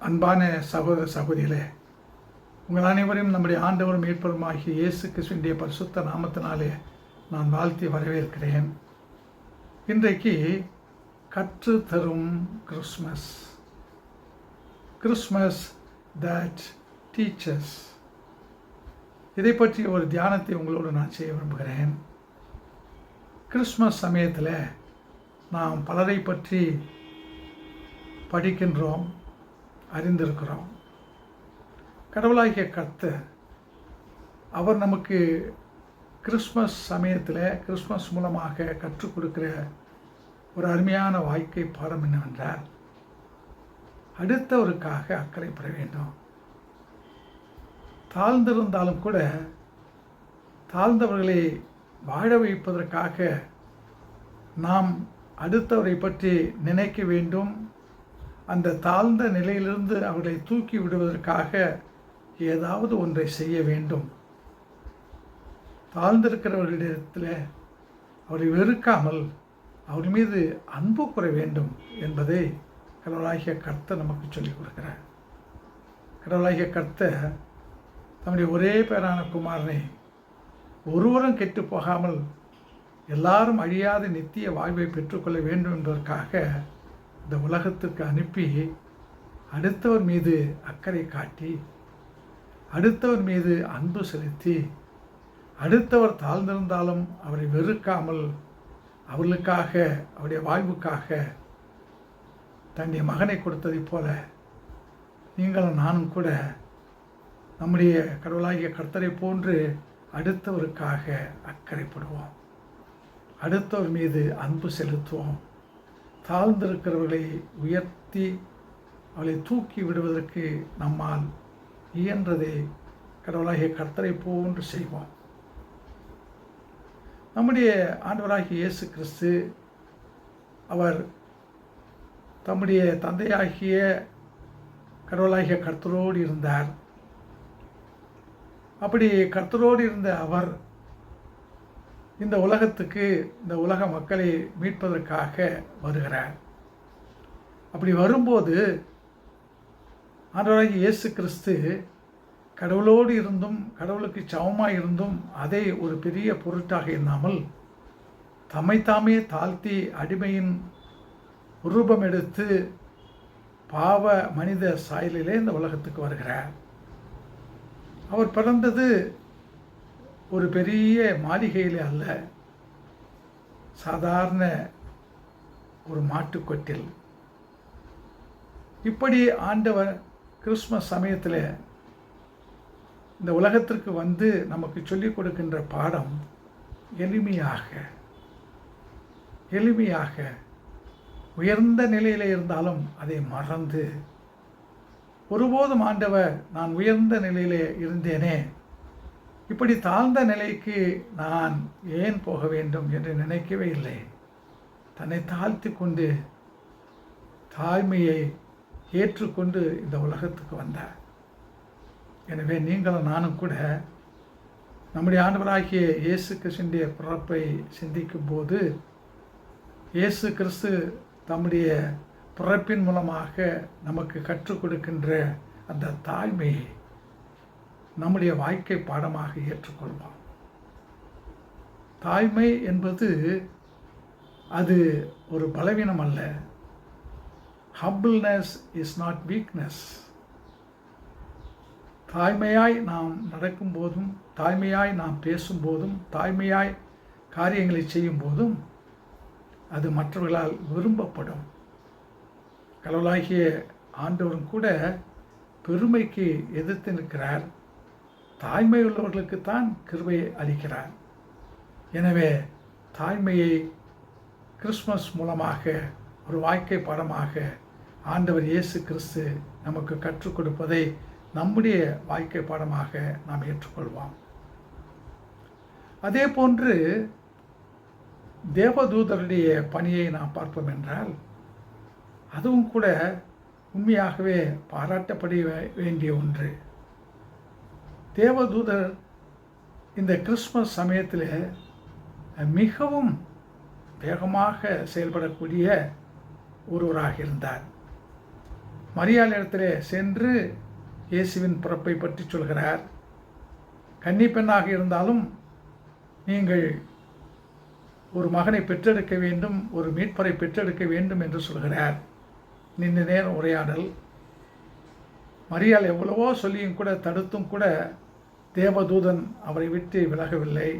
அன்பான சகோதர சகோதரிகளே உங்கள் அனைவரையும் நம்முடைய ஆண்டவரும் மீட்பருமாகிய இயேசு கிறிஸ்துவினுடைய பரிசுத்த நாமத்தினாலே நான் வாழ்த்தி வரவேற்கிறேன். இன்றைக்கு கற்று தரும் கிறிஸ்மஸ் கிறிஸ்மஸ் தட் டீச்சர்ஸ் இதை பற்றி ஒரு தியானத்தை உங்களோடு நான் செய்ய விரும்புகிறேன். கிறிஸ்மஸ் சமயத்தில் நாம் பலரை பற்றி படிக்கின்றோம். அறிந்திருக்கிறோம். கடவுளாகிய கத்த அவர் நமக்கு கிறிஸ்மஸ் சமயத்தில் கிறிஸ்மஸ் மூலமாக கற்றுக் கொடுக்குற ஒரு அருமையான வாழ்க்கை பாடம் என்னவென்றால் அடுத்தவருக்காக அக்கறைப்பட வேண்டும். தாழ்ந்திருந்தாலும் கூட தாழ்ந்தவர்களை வாழ வைப்பதற்காக நாம் அடுத்தவரை பற்றி நினைக்க வேண்டும் அந்த தாழ்ந்த நிலையிலிருந்து அவர்களை தூக்கி விடுவதற்காக ஏதாவது ஒன்றை செய்ய வேண்டும். தாழ்ந்திருக்கிறவர்களிடத்தில் அவரை வெறுக்காமல் அவர் மீது அன்பு கூற வேண்டும் என்பதை கடவுளாகிய கர்த்த நமக்கு சொல்லிக் கொடுக்கிறார். கடவுளாகிய கர்த்த தம்முடைய ஒரே பேரான குமாரனை ஒருவரும் கெட்டு போகாமல் எல்லாரும் அழியாத நித்திய வாழ்வை பெற்றுக்கொள்ள வேண்டும் என்பதற்காக இந்த உலகத்துக்கு அனுப்பி அடுத்தவர் மீது அக்கறை காட்டி அடுத்தவர் மீது அன்பு செலுத்தி அடுத்தவர் தாழ்ந்திருந்தாலும் அவரை வெறுக்காமல் அவர்களுக்காக அவருடைய வாழ்வுக்காக தன்னுடைய மகனை கொடுத்ததைப் போல நீங்களும் நானும் கூட நம்முடைய கடவுளாகிய கர்த்தரை போன்று அடுத்தவருக்காக அக்கறைப்படுவோம். அடுத்தவர் மீது அன்பு செலுத்துவோம். தாழ்ந்திருக்கிறவர்களை உயர்த்தி அவளை தூக்கி விடுவதற்கு நம்மால் இயன்றதை கடவுளாகிய கர்த்தரை போன்று செய்வோம் நம்முடைய ஆண்டவராகிய இயேசு கிறிஸ்து அவர் தம்முடைய தந்தையாகிய கடவுளாகிய கர்த்தரோடு இருந்தார். அப்படி கர்த்தரோடு இருந்த அவர் இந்த உலகத்துக்கு இந்த உலக மக்களை மீட்பதற்காக வருகிறார். அப்படி வரும்போது ஆண்டவராகிய இயேசு கிறிஸ்து கடவுளோடு இருந்தும் கடவுளுக்கு சமமாக இருந்தும் அதை ஒரு பெரிய பொருட்டாக இல்லாமல் தம்மைத்தாமே தாழ்த்தி அடிமையின் ரூபம் எடுத்து பாவ மனித சாயலிலே இந்த உலகத்துக்கு வருகிறார். அவர் பிறந்தது ஒரு பெரிய மாளிகையில் அல்ல. சாதாரண ஒரு மாட்டுக்கொட்டில். இப்படி ஆண்டவர் கிறிஸ்மஸ் சமயத்தில் இந்த உலகத்திற்கு வந்து நமக்கு சொல்லிக் கொடுக்கின்ற பாடம் எளிமையாக எளிமையாக உயர்ந்த நிலையில் இருந்தாலும் அதை மறந்து ஒருபோதும் ஆண்டவர் நான் உயர்ந்த நிலையிலே இருந்தேனே இப்படி தாழ்ந்த நிலைக்கு நான் ஏன் போக வேண்டும் என்று நினைக்கவே இல்லை. தன்னை தாழ்த்தி கொண்டு தாய்மையை ஏற்றுக்கொண்டு இந்த உலகத்துக்கு வந்தார். எனவே நீங்களும் நானும் கூட நம்முடைய ஆண்டவராகிய இயேசு கிறிஸ்துடைய பிறப்பை சிந்திக்கும் போது இயேசு கிறிஸ்து தம்முடைய பிறப்பின் மூலமாக நமக்கு கற்றுக் கொடுக்கின்ற அந்த தாய்மையை நம்முடைய வாழ்க்கை பாடமாக ஏற்றுக்கொள்வோம் தாய்மை என்பது அது ஒரு பலவீனம் அல்ல. ஹம்பிள்னஸ் இஸ் நாட் வீக்னஸ் தாய்மையாய் நாம் நடக்கும் போதும் தாய்மையாய் நாம் பேசும்போதும் தாய்மையாய் காரியங்களை செய்யும் போதும் அது மற்றவர்களால் விரும்பப்படும். கடவுளாகிய ஆண்டவரும் கூட பெருமைக்கு எதிர்த்து நிற்கிறார். தாய்மை உள்ளவர்களுக்குத்தான் கிருபையை அளிக்கிறார். எனவே தாய்மையை கிறிஸ்மஸ் மூலமாக ஒரு வாழ்க்கை பாடமாக ஆண்டவர் இயேசு கிறிஸ்து நமக்கு கற்றுக் கொடுப்பதை நம்முடைய வாழ்க்கை பாடமாக நாம் ஏற்றுக்கொள்வோம். அதே போன்று தேவதூதருடைய பணியை நாம் பார்ப்போம் என்றால் அதுவும் கூட உண்மையாகவே பாராட்டப்பட வேண்டிய ஒன்று. தேவதூதர் இந்த கிறிஸ்மஸ் சமயத்தில் மிகவும் வேகமாக செயல்படக்கூடிய ஒருவராக இருந்தார். மரியாள் இடத்திலே சென்று இயேசுவின் பிறப்பை பற்றி சொல்கிறார். கன்னி பெண்ணாக இருந்தாலும் நீங்கள் ஒரு மகனை பெற்றெடுக்க வேண்டும் ஒரு மீட்பரை பெற்றெடுக்க வேண்டும் என்று சொல்கிறார். நின்று நேரம் உரையாடல். மரியாள் எவ்வளவோ சொல்லியும் கூட தடுத்தும் கூட தேவதூதன் அவரை விட்டு விலகவில்லை.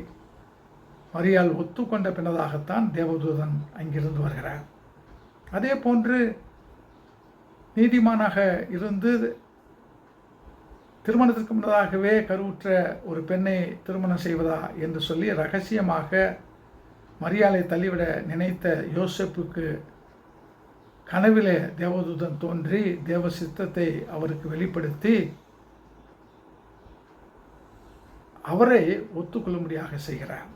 மரியாள் ஒத்துக்கொண்ட பின்னதாகத்தான் தேவதூதன் அங்கிருந்து வருகிறார். அதே போன்று நீதிமானாக இருந்து திருமணத்திற்கு முன்னதாகவே கருவுற்ற ஒரு பெண்ணை திருமணம் செய்வதா என்று சொல்லி ரகசியமாக மரியாதை தள்ளிவிட நினைத்த யோசப்புக்கு கனவிலே தேவதூதன் தோன்றி தேவ சித்தத்தை அவருக்கு வெளிப்படுத்தி அவரை ஒத்துக்கொள்ளும்படியாக செய்கிறார்.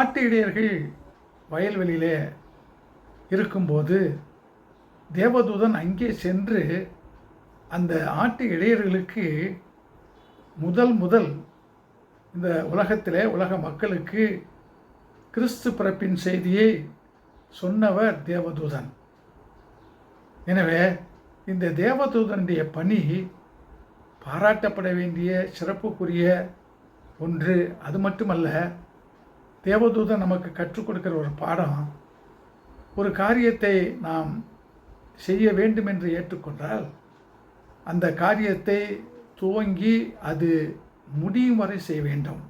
ஆட்டு இடையர்கள் வயல்வெளியிலே இருக்கும்போது தேவதூதன் அங்கே சென்று அந்த ஆட்டு இடையர்களுக்கு முதல் முதல் இந்த உலகத்திலே உலக மக்களுக்கு கிறிஸ்து பிறப்பின் செய்தியை சொன்னவர் தேவதூதன். எனவே இந்த தேவதூதனுடைய பணி பாராட்டப்பட வேண்டிய சிறப்புக்குரிய ஒன்று. அது மட்டுமல்ல தேவதூதன் நமக்கு கற்றுக் கொடுக்கிற ஒரு பாடம். ஒரு காரியத்தை நாம் செய்ய வேண்டும் என்று ஏற்றுக்கொண்டால் அந்த காரியத்தை துவங்கி அது முடியும் வரை செய்ய வேண்டும்.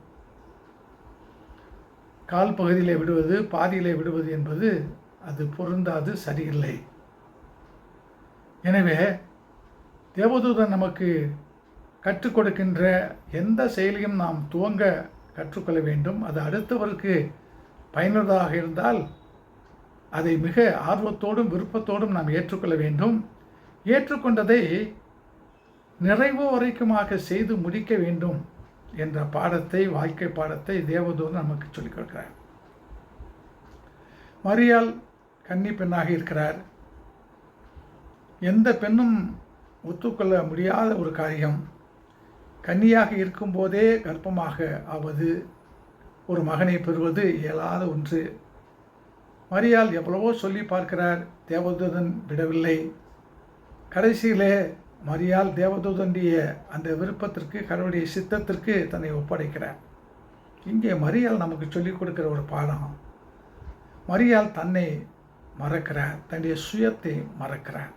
கால் பகுதியில் விடுவது பாதியில் விடுவது என்பது அது பொருந்தாது சரியில்லை. எனவே தேவதூதன் நமக்கு கற்றுக் கொடுக்கின்ற எந்த செயலையும் நாம் துவங்க கற்றுக்கொள்ள வேண்டும். அது அடுத்தவருக்கு பயனுள்ளதாக இருந்தால் அதை மிக ஆர்வத்தோடும் விருப்பத்தோடும் நாம் ஏற்றுக்கொள்ள வேண்டும். ஏற்றுக்கொண்டதை நிறைவு வரைக்குமாக செய்து முடிக்க வேண்டும் என்ற பாடத்தை வாழ்க்கை பாடத்தை தேவதூதன் நமக்கு சொல்லிக் கொடுக்கிறார். மரியால் கன்னி பெண்ணாக இருக்கிறார். எந்த பெண்ணும் ஒத்துக்கொள்ள முடியாத ஒரு காரியம். கன்னியாக இருக்கும்போதே கர்ப்பமாக ஆவது ஒரு மகனை பெறுவது இயலாத ஒன்று. மரியால் எவ்வளவோ சொல்லி பார்க்கிறார் தேவதூதன் விடவில்லை. கடைசியிலே மரியால் தேவதூதனுடைய அந்த விருப்பத்திற்கு கடவுளுடைய சித்தத்திற்கு தன்னை ஒப்படைக்கிறார். இங்கே மரியால் நமக்கு சொல்லிக் கொடுக்கிற ஒரு பாடம். மரியால் தன்னை மறக்கிறார் தன்னுடைய சுயத்தை மறக்கிறார்.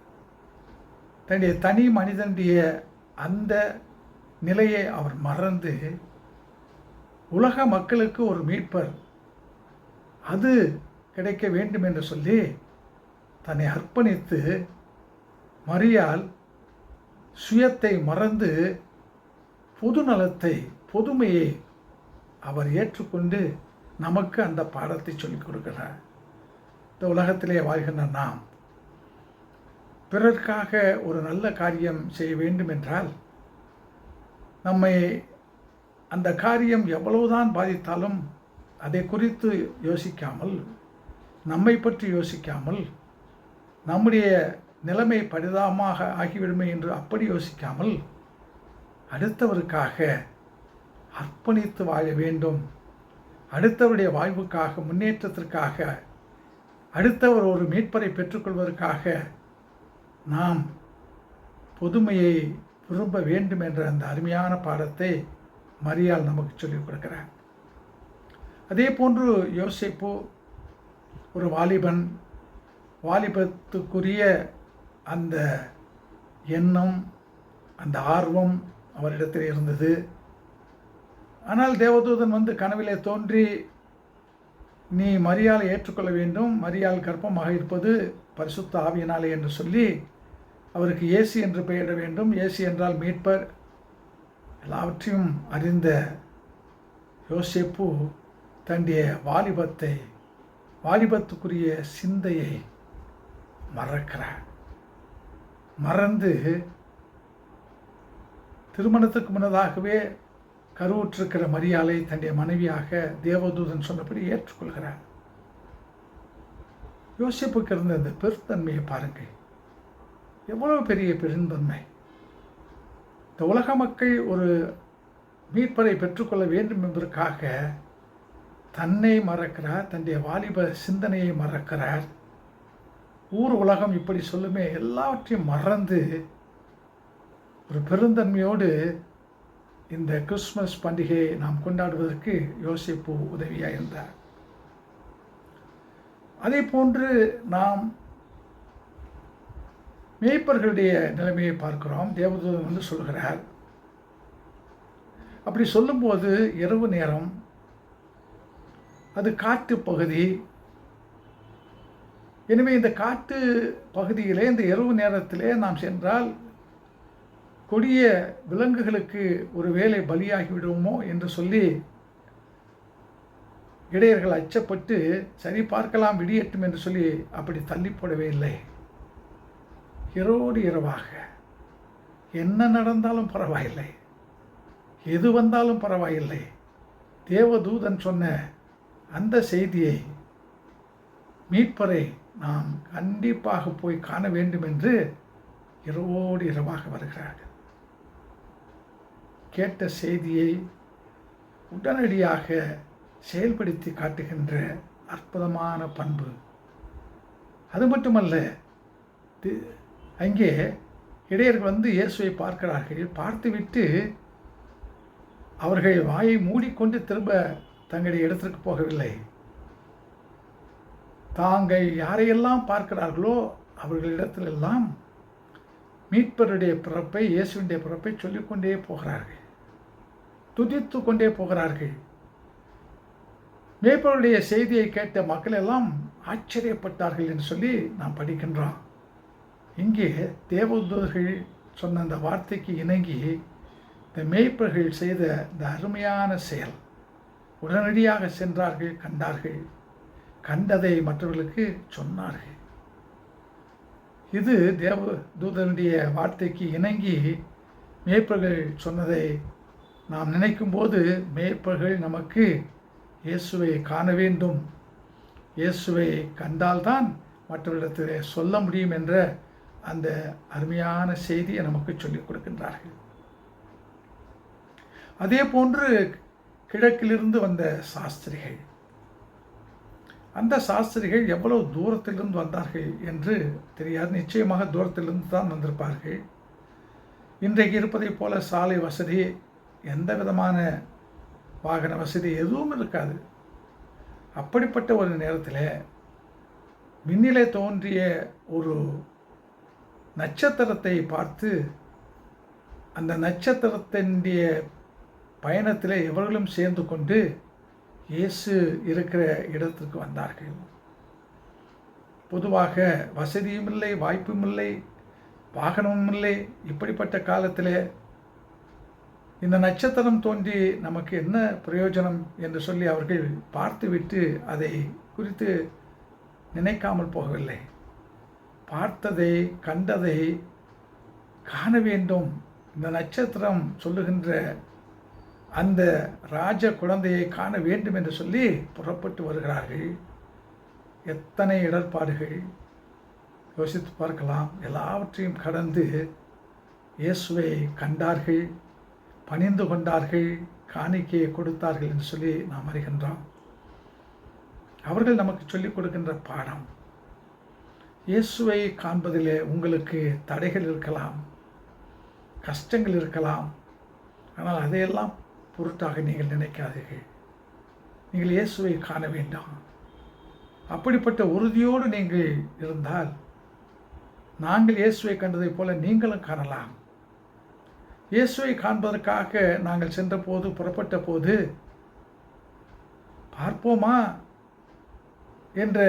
தன்னுடைய தனி மனிதனுடைய அந்த நிலையை அவர் மறந்து உலக மக்களுக்கு ஒரு மீட்பர் அது கிடைக்க வேண்டும் என்று சொல்லி தன்னை அர்ப்பணித்து மரியால் சுயத்தை மறந்து பொது நலத்தை பொதுமையை அவர் ஏற்றுக்கொண்டு நமக்கு அந்த பாடத்தை சொல்லிக் கொடுக்கிறார். இந்த உலகத்திலே வாழ்கின்ற நாம் பிறர்க்காக ஒரு நல்ல காரியம் செய்ய வேண்டும் என்றால் நம்மை அந்த காரியம் எவ்வளவுதான் பாதித்தாலும் அதை குறித்து யோசிக்காமல் நம்மை பற்றி யோசிக்காமல் நம்முடைய நிலைமை பரிதாபமாக ஆகிவிடுமே என்று அப்படி யோசிக்காமல் அடுத்தவருக்காக அர்ப்பணித்து வாழ வேண்டும். அடுத்தவருடைய வாழ்வுக்காக முன்னேற்றத்திற்காக அடுத்தவர் ஒரு மீட்பரை பெற்றுக்கொள்வதற்காக நாம் பொதுமையை விரும்ப வேண்டும் என்ற அந்த அருமையான பாடத்தை மரியால் நமக்கு சொல்லிக் கொடுக்கிறார். அதே போன்று யோசிப்பு ஒரு வாலிபன் வாலிபத்துக்குரிய அந்த எண்ணம் அந்த ஆர்வம் அவரிடத்தில் இருந்தது. ஆனால் தேவதூதன் வந்து கனவிலே தோன்றி நீ மரியாதை ஏற்றுக்கொள்ள வேண்டும் மரியாள் கர்ப்பமாக இருப்பது பரிசுத்த ஆவியினாலே என்று சொல்லி அவருக்கு ஏசி என்று பெயரிட வேண்டும். ஏசி என்றால் மீட்பர். எல்லாவற்றையும் அறிந்த யோசிப்பு தன்னுடைய வாலிபத்தை வாலிபத்துக்குரிய சிந்தையை மறக்கிறார். மறந்து திருமணத்துக்கு முன்னதாகவே கருவுற்றிருக்கிற மரியாதை தன்னுடைய மனைவியாக தேவதூதன் சொன்னபடி ஏற்றுக்கொள்கிறார். யோசிப்புக்கு இருந்த அந்த பெருத்தன்மையை பாருங்கள். எவ்வளவு பெரிய பெருந்தன்மை? இந்த உலக மக்கள் ஒரு மீட்பரை பெற்றுக்கொள்ள வேண்டும் என்பதற்காக தன்னை மறக்கிறார் தன்னுடைய வாலிப சிந்தனையை மறக்கிறார். ஊர் உலகம் இப்படி சொல்லுமே எல்லாவற்றையும் மறந்து ஒரு பெருந்தன்மையோடு இந்த கிறிஸ்மஸ் பண்டிகையை நாம் கொண்டாடுவதற்கு யோசிப்பு உதவியாக இருந்தார். அதே போன்று நாம் மேய்ப்பர்களுடைய நிலைமையை பார்க்கிறோம். தேவதூதன் வந்து சொல்கிறார். அப்படி சொல்லும்போது இரவு நேரம். அது காட்டு பகுதி. எனவே இந்த காட்டு பகுதியிலே இந்த இரவு நேரத்திலே நாம் சென்றால் கொடிய விலங்குகளுக்கு ஒரு வேலை பலியாகி விடுவோமோ என்று சொல்லி இடையர்கள் அச்சப்பட்டு சரி பார்க்கலாம் விடியட்டும் என்று சொல்லி அப்படி தள்ளி போடவே இல்லை. இரவோடு இரவாக. என்ன நடந்தாலும் பரவாயில்லை. எது வந்தாலும் பரவாயில்லை. தேவதூதன் சொன்ன அந்த செய்தியை மீட்பரை நாம் கண்டிப்பாக போய் காண வேண்டும் என்று இரவோடு இரவாக வருகிறார்கள். கேட்ட செய்தியை உடனடியாக செயல்படுத்தி காட்டுகின்ற அற்புதமான பண்பு. அது மட்டுமல்ல அங்கே இடையர்கள் வந்து இயேசுவை பார்க்கிறார்கள். பார்த்துவிட்டு அவர்கள் வாயை மூடிக்கொண்டு திரும்ப தங்களுடைய இடத்திற்கு போகவில்லை. தாங்கள் யாரையெல்லாம் பார்க்கிறார்களோ அவர்களிடத்திலெல்லாம் மீட்பருடைய பிறப்பை இயேசுடைய பிறப்பை சொல்லிக்கொண்டே போகிறார்கள். துதித்து கொண்டே போகிறார்கள். மேய்ப்பருடைய செய்தியை கேட்ட மக்கள் எல்லாம் ஆச்சரியப்பட்டார்கள் என்று சொல்லி நாம் படிக்கின்றோம். இங்கே தேவதூதர்கள் சொன்ன அந்த வார்த்தைக்கு இணங்கி இந்த மேய்ப்பர்கள் செய்த இந்த அருமையான செயல். உடனடியாக சென்றார்கள் கண்டார்கள். கண்டதை மற்றவர்களுக்கு சொன்னார்கள். இது தேவ தூதனுடைய வார்த்தைக்கு இணங்கி மேய்ப்பர்கள் சொன்னதை நாம் நினைக்கும்போது மேய்ப்பர்கள் நமக்கு இயேசுவை காண வேண்டும். இயேசுவை கண்டால்தான் மற்றவரிடத்தில் சொல்ல முடியும் என்ற அந்த அருமையான செய்தியை நமக்கு சொல்லிக் கொடுக்கின்றார்கள். அதே போன்று கிழக்கிலிருந்து வந்த சாஸ்திரிகள் அந்த சாஸ்திரிகள் எவ்வளவு தூரத்திலிருந்து வந்தார்கள் என்று தெரியாது. நிச்சயமாக தூரத்திலிருந்து தான் வந்திருப்பார்கள். இன்றைக்கு இருப்பதைப் போல சாலை வசதி எந்த விதமான வாகன வசதி எதுவும் இருக்காது. அப்படிப்பட்ட ஒரு நேரத்தில் மின்னிலே தோன்றிய ஒரு நட்சத்திரத்தை பார்த்து அந்த நட்சத்திரத்தினுடைய பயணத்தில் இவர்களும் சேர்ந்து கொண்டு இயேசு இருக்கிற இடத்திற்கு வந்தார்கள். பொதுவாக வசதியும் இல்லை வாய்ப்பும் இல்லை வாகனமும் இல்லை. இப்படிப்பட்ட காலத்தில் இந்த நட்சத்திரம் தோன்றி நமக்கு என்ன பிரயோஜனம் என்று சொல்லி அவர்கள் பார்த்துவிட்டு அதை குறித்து நினைக்காமல் போகவில்லை. பார்த்ததை கண்டதை காண வேண்டும் இந்த நட்சத்திரம் சொல்லுகின்ற அந்த ராஜ குழந்தையை காண வேண்டும் என்று சொல்லி புறப்பட்டு வருகிறார்கள். எத்தனை இடர்பாடுகள். யோசித்து பார்க்கலாம். எல்லாவற்றையும் கடந்து இயேசுவை கண்டார்கள் பணிந்து கொண்டார்கள் காணிக்கையை கொடுத்தார்கள் என்று சொல்லி நாம் அறிகின்றோம். அவர்கள் நமக்கு சொல்லிக் கொடுக்கின்ற பாடம் இயேசுவை காண்பதிலே உங்களுக்கு தடைகள் இருக்கலாம் கஷ்டங்கள் இருக்கலாம். ஆனால் அதையெல்லாம் பொருட்டாக நீங்கள் நினைக்காதீர்கள். நீங்கள் இயேசுவை காண வேண்டாம். அப்படிப்பட்ட உறுதியோடு நீங்கள் இருந்தால் நாங்கள் இயேசுவை கண்டதைப் போல நீங்களும் காணலாம். இயேசுவை காண்பதற்காக நாங்கள் சென்றபோது புறப்பட்ட போது பார்ப்போமா? என்ற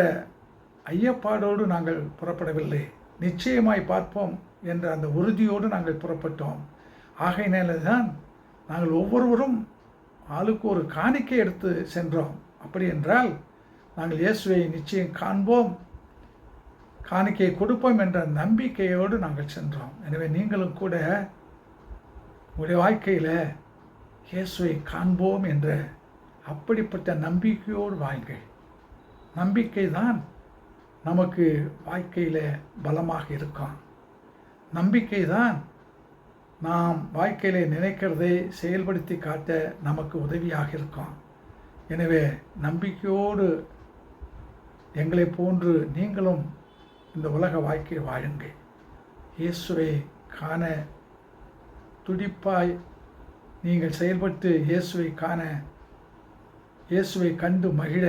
ஐயப்பாடோடு நாங்கள் புறப்படவில்லை. நிச்சயமாய் பார்ப்போம் என்ற அந்த உறுதியோடு நாங்கள் புறப்பட்டோம். ஆகையினால்தான் நாங்கள் ஒவ்வொருவரும் ஆளுக்கு ஒரு காணிக்கை எடுத்து சென்றோம். அப்படி என்றால் நாங்கள் இயேசுவை நிச்சயம் காண்போம். காணிக்கையை கொடுப்போம் என்ற நம்பிக்கையோடு நாங்கள் சென்றோம். எனவே நீங்களும் கூட உங்களுடைய வாழ்க்கையில் இயேசுவை காண்போம் என்ற அப்படிப்பட்ட நம்பிக்கையோடு வாங்க நம்பிக்கை தான் நமக்கு வாழ்க்கையில் பலமாக இருக்கும் நம்பிக்கை தான் நாம் வாழ்க்கையில் நினைக்கிறதை செயல்படுத்தி காட்ட நமக்கு உதவியாக இருக்கும் எனவே நம்பிக்கையோடு எங்களை போன்று நீங்களும் இந்த உலக வாழ்க்கையை வாழுங்கள். இயேசுவை காண துடிப்பாய் நீங்கள் செயல்பட்டு இயேசுவை காண இயேசுவை கண்டு மகிழ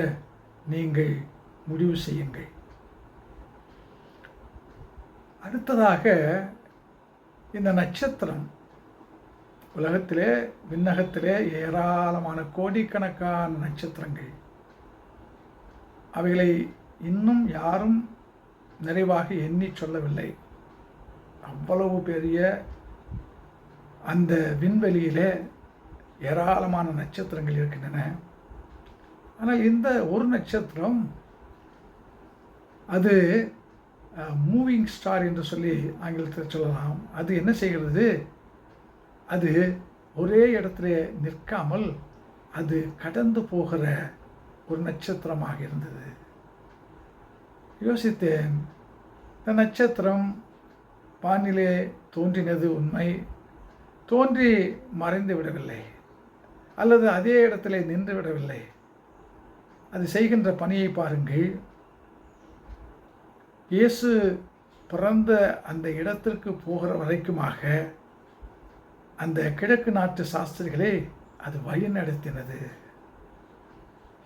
நீங்கள் முடிவு செய்யுங்கள். அடுத்ததாக இந்த நட்சத்திரம் உலகத்திலே விண்ணகத்திலே ஏராளமான கோடிக்கணக்கான நட்சத்திரங்கள். அவைகளை இன்னும் யாரும் நிறைவாக எண்ணி சொல்லவில்லை. அவ்வளவு பெரிய அந்த விண்வெளியிலே ஏராளமான நட்சத்திரங்கள் இருக்கின்றன. ஆனால் இந்த ஒரு நட்சத்திரம் அது மூவிங் ஸ்டார் என்று சொல்லி ஆங்கிலத்தில் சொல்லலாம். அது என்ன செய்கிறது? அது ஒரே இடத்துல நிற்காமல் அது கடந்து போகிற ஒரு நட்சத்திரமாக இருந்தது. யோசித்தேன். இந்த நட்சத்திரம் வானிலே தோன்றினது உண்மை. தோன்றி மறைந்து விடவில்லை. அல்லது அதே இடத்திலே நின்று விடவில்லை. அது செய்கின்ற பணியை பாருங்கள். இயேசு பிறந்த அந்த இடத்திற்கு போகிற வரைக்குமாக அந்த கிழக்கு நாட்டு சாஸ்திரிகளே அது வழி நடத்தினது.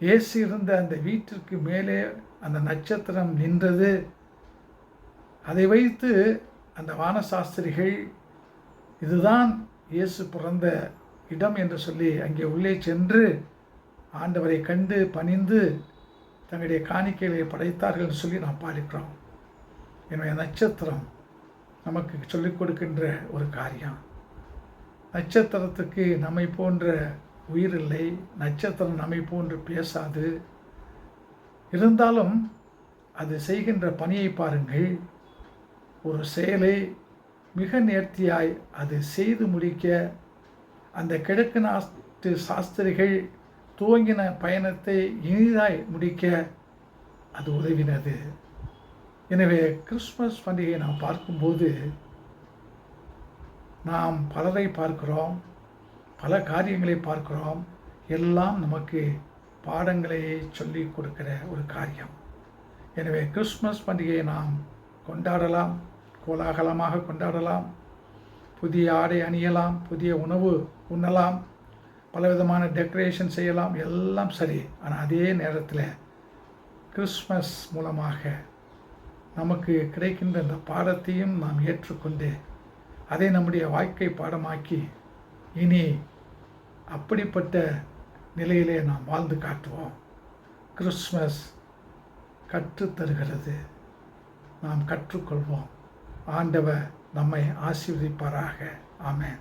இயேசு இருந்த அந்த வீட்டிற்கு மேலே அந்த நட்சத்திரம் நின்றது. அதை வைத்து அந்த வானசாஸ்திரிகள் இதுதான் இயேசு பிறந்த இடம் என்று சொல்லி அங்கே உள்ளே சென்று ஆண்டவரை கண்டு பணிந்து தங்களுடைய காணிக்கைகளை படைத்தார்கள் சொல்லி நாம் பாடிக்கிறோம். என்னுடைய நட்சத்திரம் நமக்கு சொல்லிக் கொடுக்கின்ற ஒரு காரியம். நட்சத்திரத்துக்கு நம்மை போன்ற உயிர் இல்லை நட்சத்திரம் நம்மை போன்று பேசாது. இருந்தாலும் அது செய்கின்ற பணியை பாருங்கள். ஒரு செயலை மிக நேர்த்தியாய் அது செய்து முடிக்க அந்த கிழக்கு நாட்டு சாஸ்திரிகள் துவங்கின பயணத்தை இனிதாய் முடிக்க அது உதவினது. எனவே கிறிஸ்மஸ் பண்டிகையை நாம் பார்க்கும்போது நாம் பலரை பார்க்கிறோம் பல காரியங்களை பார்க்கிறோம். எல்லாம் நமக்கு பாடங்களை சொல்லி கொடுக்கிற ஒரு காரியம். எனவே கிறிஸ்மஸ் பண்டிகையை நாம் கொண்டாடலாம் கோலாகலமாக கொண்டாடலாம். புதிய ஆடை அணியலாம் புதிய உணவு உண்ணலாம் பலவிதமான டெக்கரேஷன் செய்யலாம். எல்லாம் சரி. ஆனால் அதே நேரத்தில் கிறிஸ்மஸ் மூலமாக நமக்கு கிடைக்கின்ற இந்த பாடத்தையும் நாம் ஏற்றுக்கொண்டு அதை நம்முடைய வாழ்க்கை பாடமாக்கி இனி அப்படிப்பட்ட நிலையிலே நாம் வாழ்ந்து காட்டுவோம். கிறிஸ்மஸ் கற்றுத்தருகிறது. நாம் கற்றுக்கொள்வோம். ஆண்டவர் நம்மை ஆசீர்வதிப்பாராக. ஆமேன்.